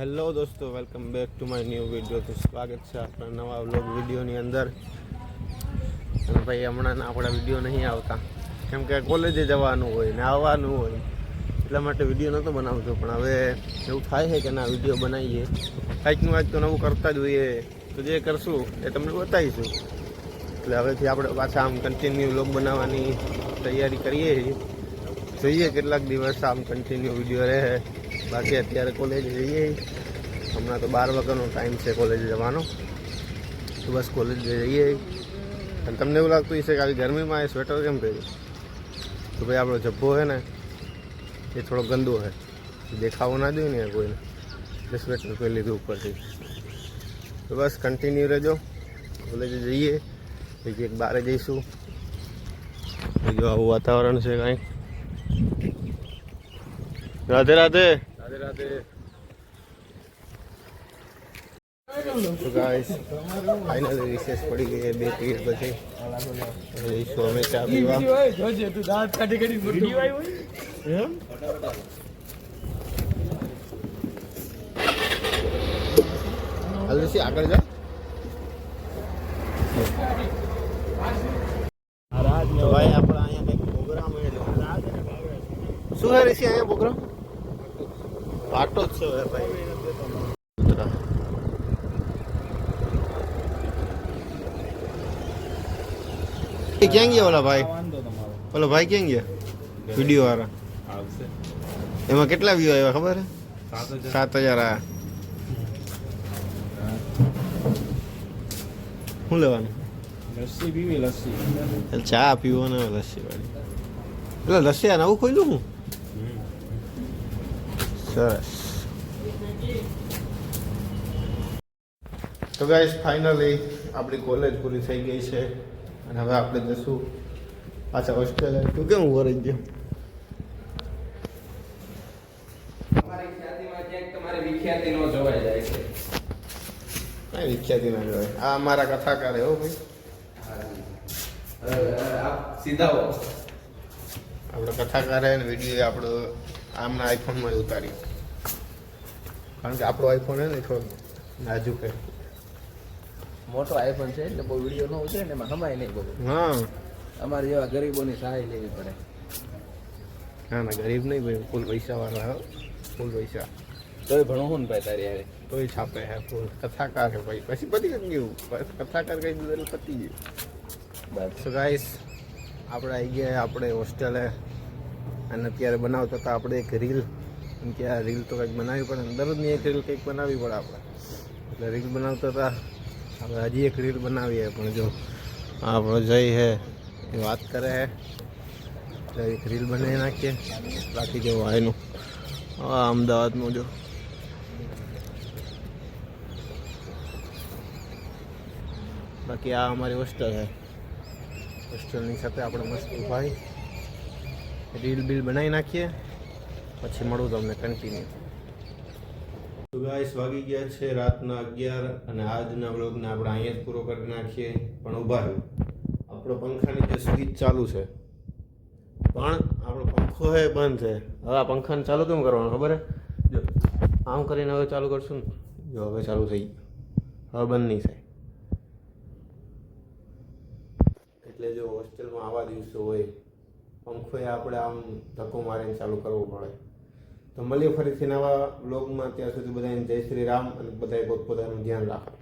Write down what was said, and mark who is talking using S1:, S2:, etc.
S1: Hello દોસ્તો, welcome back to my new video. તો સ્વાગત છે આપણા નવા વ્લોગ વિડીયોની અંદર. અને ભાઈ હમણાં આપણા વીડિયો નહીં આવતા. કેમ કે કોલેજે જવાનું હોય ને આવવાનું હોય. એટલા માટે વીડિયો નહોતો બનાવતો, પણ હવે એવું થાય છે કે ના, વીડિયો બનાવીએ. કાંઈકનું કાંઈક તો નવું કરતા જ હોઈએ. તો જે કરશું એ તમને બતાવીશું. એટલે હવેથી આપણે પાછા આમ કન્ટિન્યુ વ્લોગ બનાવવાની તૈયારી કરીએ છીએ. જોઈએ કેટલાક દિવસ આમ કન્ટિન્યુ વીડિયો રહે. બાકી અત્યારે કોલેજ જઈએ. હમણાં તો બાર વાગ્યાનો ટાઈમ છે કોલેજ જવાનો. તો બસ કોલેજ જઈએ. અને તમને એવું લાગતું હશે કે આવી ગરમીમાં એ સ્વેટર કેમ પહેર્યું? તો ભાઈ આપણો જબ્બો છે ને, એ થોડો ગંદો છે. દેખાવો ના જોઈએ ને કોઈને. એટલે સ્વેટર પહેરી લીધું ઉપરથી. તો બસ કન્ટિન્યુ રહેજો. કોલેજે જઈએ. પછી એક બારે જઈશું. જો આવું વાતાવરણ છે કાંઈક રાધે રાધે.
S2: રાધે રાધે.
S1: તો ગાઈસ ફાઇનલ રિસેસ પડી ગઈ છે બે પીરિયડ પછી. જઈશું અમે ચા પીવા.
S2: જોજે તું દાંત કાઢી કાઢી વિડિયો આવ્યો
S1: એમ હાલસી આગળ જા. તો ભાઈ આપણે અહીંયા કંઈક પ્રોગ્રામ શું છે ઋષિ અહીંયા પ્રોગ્રામ? પાટો જ છે ભાઈ. ક્યાં ગયા ઓલા ભાઈ? ઓલા ભાઈ ક્યાં ગયા? વીડિયો વાળા. એમાં કેટલા વ્યૂ આવ્યા ખબર?
S2: સાત હજાર
S1: આયા શું લેવાનું?
S2: લસ્સી પીવી લસ્સી.
S1: ચા પીવો ને લસ્સી વાળી. એટલે લસ્સી આ નવું ખોલ્યું હું? સરસ તો ગાઈસ ફાઇનલી આપણી કોલેજ પૂરી થઈ ગઈ છે. અને હવે આપણે જશું પાછા હોસ્ટેલ તું કેમ ઊભો રહી ગયો?
S3: વિખ્યાતિ નો જોવાઈ જાય છે.
S1: કાંઈ વિખ્યાતિ ના જોવાય? આ અમારા કથાકાર હો ભાઈ.
S3: સીધા
S1: આપણે કથાકાર વીડિયો આપણો આમના આઈફોનમાં ઉતારી. કારણ કે આપણો આઈફોન હે ને થોડો નાજુક હે
S3: મોટો આઈફોન છે એટલે બહુ વીડિયો નો ઉતરે ને એમાં હમાય નહીં બધું
S1: હા.
S3: અમારે જેવા ગરીબોની સહાય લેવી પડે.
S1: ના ના ગરીબ નહીં ભાઈ ફૂલ પૈસા વાળા ફૂલ પૈસા.
S3: તોય ભણો હું ને ભાઈ તારી હારે?
S1: તોય છાપે હે ફૂલ. કથાકાર હે ભાઈ. પછી પતી ગયું. કથાકાર કઈ દીધું એટલે પતી ગયું.
S3: બસ.
S1: સો ગાઈસ આપણે આવી ગયા આપણે હોસ્ટેલે. અને અત્યારે બનાવતા હતા આપણે એક રીલ. કેમ કે આ રીલ તો કંઈક બનાવવી પડે દરરોજની એક રીલ કંઈક બનાવવી પડે આપણે. એટલે રીલ બનાવતા હતા આપણે હજી એક રીલ બનાવીએ, પણ જો આપણો જય હે એ વાત કરે હે. એટલે એક રીલ બનાવી નાખીએ, બાકી જો એનું આ અમદાવાદનું જો. બાકી આ અમારી હોસ્ટેલ છે હોસ્ટેલની સાથે આપણે મસ્ત ભાઈ રીલ બિલ બનાવી નાખીએ. પછી મળું તમને કન્ટિન્યુ તો ગાઈસ વાગી ગયા છે રાતના અગિયાર અને આજના બ્લોગને આપણે અહીંયા જ પૂરો કરી નાખીએ. પણ ઊભા રહ્યું આપણો પંખાની જે સ્વિચ ચાલુ છે. પણ આપણો પંખો હે બંધ છે હવે આ પંખાને ચાલુ કેમ કરવાનું ખબર હે? જો આમ કરીને હવે ચાલુ કરશું ને. જો હવે ચાલુ થઈ ગયું. હવે બંધ નહીં થાય. એટલે જો હોસ્ટેલમાં આવા દિવસો હોય પંખો એ આપણે આમ ધક્કો મારીને ચાલુ કરવો પડે. તો મળીએ ફરીથી નવા બ્લોગમાં ત્યાં સુધી બધાને જય શ્રી રામ અને બધાએ પોતપોતાનું ધ્યાન રાખો.